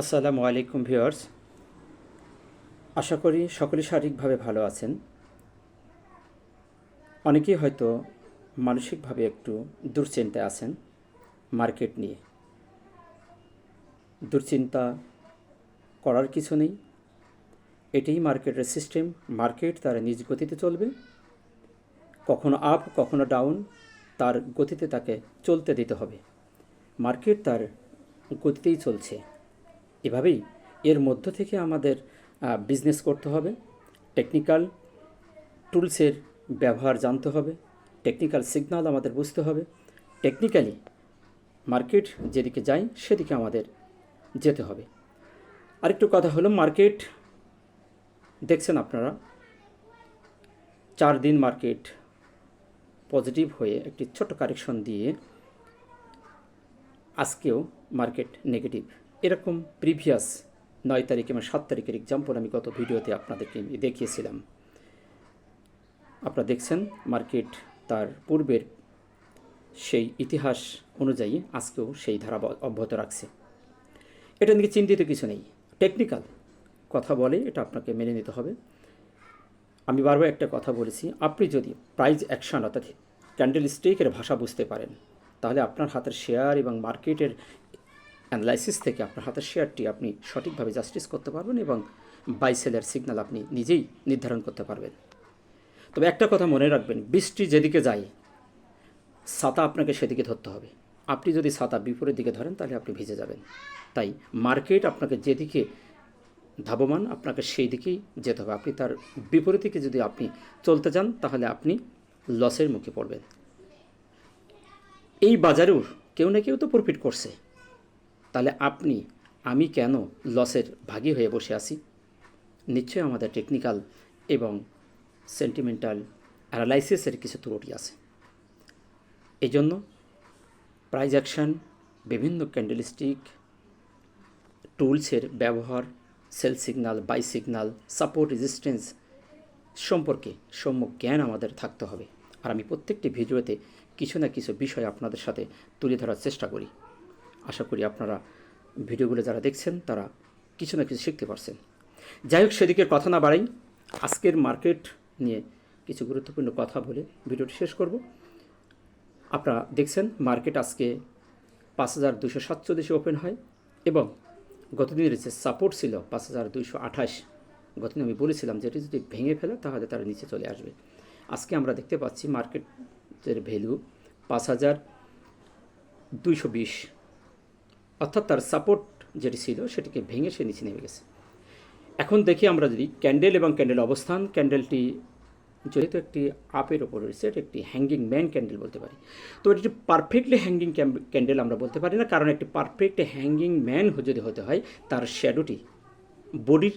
আসসালামু আলাইকুম ভিউয়ার্স। আশা করি সকলে শারীরিকভাবে ভালো আছেন। অনেকেই হয়তো মানসিকভাবে একটু দুশ্চিন্তায় আছেন মার্কেট নিয়ে। দুশ্চিন্তা করার কিছু নেই। এটাই মার্কেটের সিস্টেম। মার্কেট তার নিজ গতিতে চলবে। কখনো আপ, কখনো ডাউন, তার গতিতে তাকে চলতে দিতে হবে। মার্কেট তার গতিতেই চলছে। এভাবেই এর মধ্য থেকে আমাদের বিজনেস করতে হবে। টেকনিক্যাল টুলসের ব্যবহার জানতে হবে। টেকনিক্যাল সিগনাল আমাদের বুঝতে হবে। টেকনিক্যালি মার্কেট যেদিকে যায় সেদিকে আমাদের যেতে হবে। আরেকটু কথা হলো মার্কেট দেখছেন আপনারা চার দিন মার্কেট পজিটিভ হয়ে একটি ছোট কারেকশন দিয়ে আজকেও মার্কেট নেগেটিভ এরকম প্রিভিয়াস নয় তারিখ এবং সাত তারিখের এক্সাম্পল আমি গত ভিডিওতে আপনাদেরকে দেখিয়েছিলাম। আপনারা দেখছেন মার্কেট তার পূর্বের সেই ইতিহাস অনুযায়ী আজকেও সেই ধারা অব্যাহত রাখছে। এটা নিয়ে চিন্তিত কিছু নেই। টেকনিক্যাল কথা বলে এটা আপনাকে মেনে নিতে হবে। আমি বারবার একটা কথা বলেছি, আপনি যদি প্রাইজ অ্যাকশন অর্থাৎ ক্যান্ডেল স্টিকের ভাষা বুঝতে পারেন, তাহলে আপনার হাতের শেয়ার এবং মার্কেটের অ্যানালাইসিস থেকে আপনার হাতের শেয়ারটি আপনি সঠিকভাবে জাস্টিস করতে পারবেন এবং বাই সেলের সিগন্যাল আপনি নিজেই নির্ধারণ করতে পারবেন। তবে একটা কথা মনে রাখবেন, বৃষ্টি যেদিকে যায়, ছাতা আপনাকে সেদিকে ধরতে হবে। আপনি যদি ছাতা বিপরীত দিকে ধরেন, তাহলে আপনি ভিজে যাবেন। তাই মার্কেট আপনাকে যেদিকে ধাবমান, আপনাকে সেই দিকেই যেতে হবে। আপনি তার বিপরীত দিকে যদি আপনি চলতে যান, তাহলে আপনি লসের মুখে পড়বেন। এই বাজারেও কেউ না কেউ তো প্রফিট করছে। তাহলে আপনি, আমি কেন লসের ভাগী হয়ে বসে আছি? নিশ্চয়ই আমাদের টেকনিক্যাল এবং সেন্টিমেন্টাল অ্যানালাইসিসের কিছু ত্রুটি আছে। এই জন্য প্রাইজ অ্যাকশন বিভিন্ন ক্যান্ডেলস্টিক টুলসের ব্যবহার sell signal buy signal support resistance সম্পর্কে সম্যক জ্ঞান আমাদের থাকতে হবে। আর আমি প্রত্যেকটি ভিডিওতে কিছু না কিছু বিষয় আপনাদের সাথে তুলে ধরার চেষ্টা করি। আশা করি আপনারা ভিডিওগুলো যারা দেখছেন, তারা কিছু না কিছু শিখতে পারছেন। যাই হোক, সেদিকের কথা না বাড়াই, আজকের মার্কেট নিয়ে কিছু গুরুত্বপূর্ণ কথা বলে ভিডিওটি শেষ করব। আপনারা দেখছেন, মার্কেট আজকে পাঁচ হাজার দুশো সাতচল্লিশে ওপেন হয় এবং গতদিনের যে সাপোর্ট ছিল পাঁচ হাজার দুইশো আঠাশ, গতদিন আমি বলেছিলাম যে এটি যদি ভেঙে ফেলে, তাহলে তারা নিচে চলে আসবে। আজকে আমরা দেখতে পাচ্ছি মার্কেটের ভ্যালু পাঁচ হাজার দুইশো বিশ। অর্থাৎ তার সাপোর্ট যেটি ছিল সেটিকে ভেঙে সে নিচে নেমে গেছে। এখন দেখি আমরা যদি ক্যান্ডেল এবং ক্যান্ডেল অবস্থান ক্যান্ডেলটি যেহেতু একটি আপের ওপর রয়েছে, এটা একটি হ্যাঙ্গিং ম্যান ক্যান্ডেল বলতে পারি। তো এটি পারফেক্টলি হ্যাঙ্গিং ক্যান্ডেল আমরা বলতে পারি না, কারণ একটি পারফেক্ট হ্যাঙ্গিং ম্যান যদি হতে হয়, তার শ্যাডোটি বডির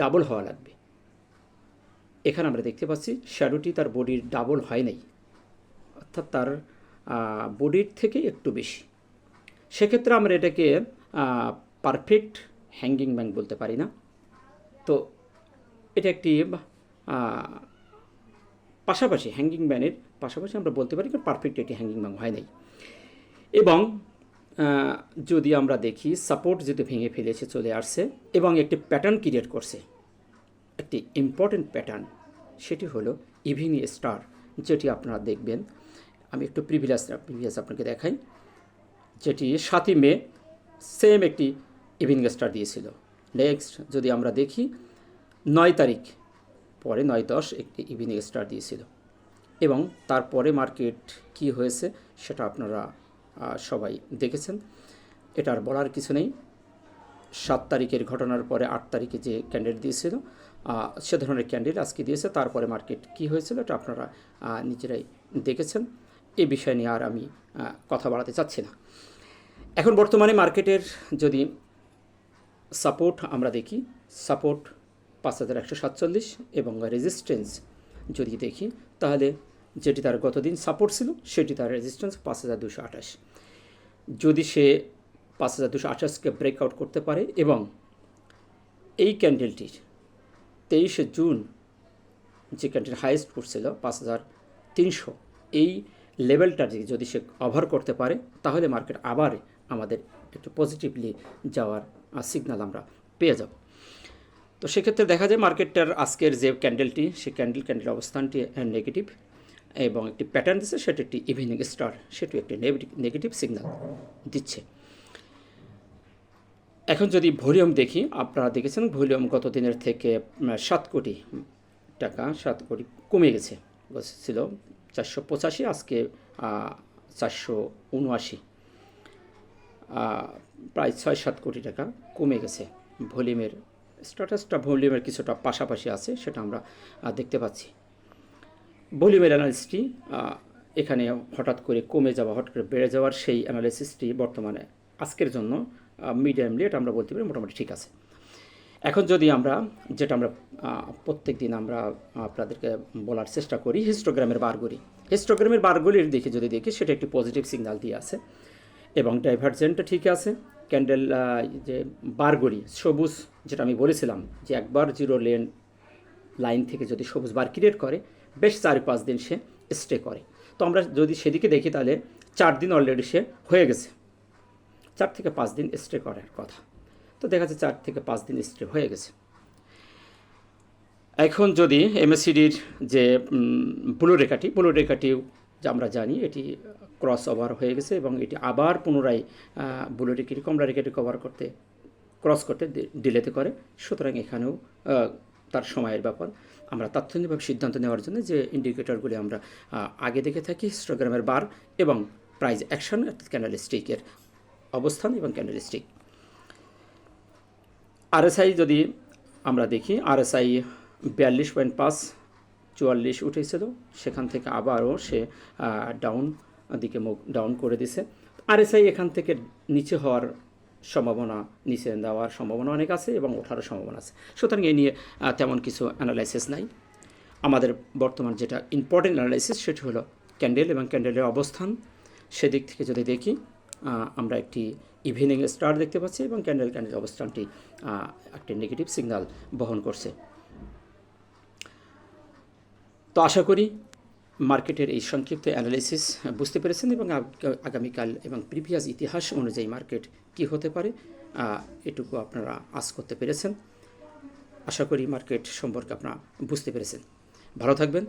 ডাবল হওয়া লাগবে। এখানে আমরা দেখতে পাচ্ছি শ্যাডোটি তার বডির ডাবল হয় নাই, অর্থাৎ তার বডির থেকে একটু বেশি। সেক্ষেত্রে আমরা এটাকে পারফেক্ট হ্যাঙ্গিং ম্যান বলতে পারি না। তো এটা একটি পাশাপাশি হ্যাঙ্গিং ম্যানের পাশাপাশি আমরা বলতে পারি পারফেক্ট এটি হ্যাঙ্গিং ম্যান হয় নাই। এবং যদি আমরা দেখি সাপোর্ট যদি ভেঙে ফেলেছে, চলে আসছে, এবং একটি প্যাটার্ন ক্রিয়েট করছে, একটি ইম্পর্টেন্ট প্যাটার্ন সেটি হলো ইভিনি স্টার যেটি আপনারা দেখবেন। আমি একটু প্রিভিলাস প্রিভিয়াস আপনাকে দেখাই। যেটি সাতই মে সেম একটি ইভিনিং স্টার দিয়েছিল। নেক্সট যদি আমরা দেখি, নয় তারিখ পরে নয় দশ একটি ইভিনিং স্টার দিয়েছিল। এবং তারপরে মার্কেট কি হয়েছে সেটা আপনারা সবাই দেখেছেন। এটা আর বলার কিছু নেই। সাত তারিখের ঘটনার পরে আট তারিখে যে ক্যান্ডেল দিয়েছিল সে ধরনের ক্যান্ডেল আজকে দিয়েছে। তারপরে মার্কেট কি হয়েছিল এটা আপনারা নিজেরাই দেখেছেন। এ বিষয় নিয়ে আর আমি কথা বাড়াতে চাচ্ছি না। এখন বর্তমানে মার্কেটের যদি সাপোর্ট আমরা দেখি, সাপোর্ট পাঁচ হাজার একশো সাতচল্লিশ এবং রেজিস্ট্যান্স যদি দেখি, তাহলে যেটি তার গতদিন সাপোর্ট ছিল, সেটি তার রেজিস্ট্যান্স পাঁচ হাজার দুশো আঠাশ। যদি সে পাঁচ হাজার দুশো আঠাশকে ব্রেকআউট করতে পারে এবং এই ক্যান্ডেলটির তেইশে জুন যে ক্যান্ডেল হাইয়েস্ট করছিল পাঁচ হাজার তিনশো, এই লেভেলটা যদি সে কভার করতে পারে, তাহলে মার্কেট আবার আমাদের একটু পজিটিভলি যাওয়ার সিগনাল আমরা পেয়ে যাব। তো সেক্ষেত্রে দেখা যায় মার্কেটটার আজকের যে ক্যান্ডেলটি সেই ক্যান্ডেল ক্যান্ডেল অবস্থানটি নেগেটিভ এবং একটি প্যাটার্ন দিচ্ছে সেটা একটি ইভিনিং স্টার সেটি একটি নেগেটিভ সিগনাল দিচ্ছে। এখন যদি ভলিউম দেখি, আপনারা দেখেছেন ভলিউম গত দিনের থেকে সাত কোটি টাকা, সাত কোটি কমে গেছে। ছিল চারশো পঁচাশি, আজকে চারশো উনআশি। প্রায় ছয় সাত কোটি টাকা কমে গেছে ভলিউমের, স্ট্যাটাসটা ভলিউমের কিছুটা পাশাপাশি আছে, সেটা আমরা দেখতে পাচ্ছি। ভলিউমের অ্যানালিসিসটি এখানে হঠাৎ করে কমে যাওয়া, হঠাৎ করে বেড়ে যাওয়ার সেই অ্যানালিসিসটি বর্তমানে আজকের জন্য মিডিয়ামলি এটা আমরা বলতে পারি মোটামুটি ঠিক আছে। এখন যদি আমরা, যেটা আমরা প্রত্যেক দিন আমরা আপনাদেরকে বলার চেষ্টা করি হিস্টোগ্রামের বারগুলি হিস্টোগ্রামের বারগুলির দিকে যদি দেখি, সেটা একটি পজিটিভ সিগন্যাল দিয়ে আছে। এবং ডাইভার্জেন্টটা ঠিক আছে। ক্যান্ডেল যে বারগুলি, সবুজ যেটা আমি বলেছিলাম, যে একবার জিরো লেন লাইন থেকে যদি সবুজ বার ক্রিয়েট করে, বেশ চার পাঁচ দিন সে স্টে করে। তো আমরা যদি সেদিকে দেখি তাহলে চার দিন অলরেডি সে হয়ে গেছে। চার থেকে পাঁচ দিন স্টে করার কথা। তো দেখা যাচ্ছে চার থেকে পাঁচ দিন স্টে হয়ে গেছে। এখন যদি এমএসসিডির যে ব্লু রেখাটি ব্লু রেখাটিও যা আমরা জানি এটি ক্রস ওভার হয়ে গেছে এবং এটি আবার পুনরায় ব্লু রেখাটি কমলা রেখাটি কভার করতে ক্রস করতে ডিলেতে করে। সুতরাং এখানেও তার সময়ের ব্যাপার। আমরা তাৎক্ষণিকভাবে সিদ্ধান্ত নেওয়ার জন্য যে ইন্ডিকেটরগুলি আমরা আগে দেখে থাকি হিস্টোগ্রামের বার এবং প্রাইজ অ্যাকশন ক্যান্ডেলিস্টিকের অবস্থান এবং ক্যান্ডেলিস্টিক আরএসআই যদি আমরা দেখি আরএসআই বিয়াল্লিশ পয়েন্ট পাঁচ চুয়াল্লিশ উঠেছিল, সেখান থেকে আবারও সে ডাউন দিকে মুখ ডাউন করে দিছে। আরএসআই এখান থেকে নিচে হওয়ার সম্ভাবনা, নিচে দেওয়ার সম্ভাবনা অনেক আছে এবং ওঠারও সম্ভাবনা আছে। সুতরাং এ নিয়ে তেমন কিছু অ্যানালাইসিস নাই। আমাদের বর্তমান যেটা ইম্পর্টেন্ট অ্যানালাইসিস সেটি হলো ক্যান্ডেল এবং ক্যান্ডেলের অবস্থান। সেদিক থেকে যদি দেখি আমরা একটি ইভিনিং স্টার দেখতে পাচ্ছি এবং ক্যান্ডেল ক্যান্ডেল অবস্থানটি একটি নেগেটিভ সিগন্যাল বহন করছে। তো আশা করি মার্কেটের এই সংক্ষিপ্ত অ্যানালিসিস বুঝতে পেরেছেন এবং আগামীকাল এবং প্রিভিয়াস ইতিহাস অনুযায়ী মার্কেট কি হতে পারে এটুকু আপনারা আজ করতে পেরেছেন। আশা করি মার্কেট সম্পর্কে আপনারা বুঝতে পেরেছেন। ভালো থাকবেন।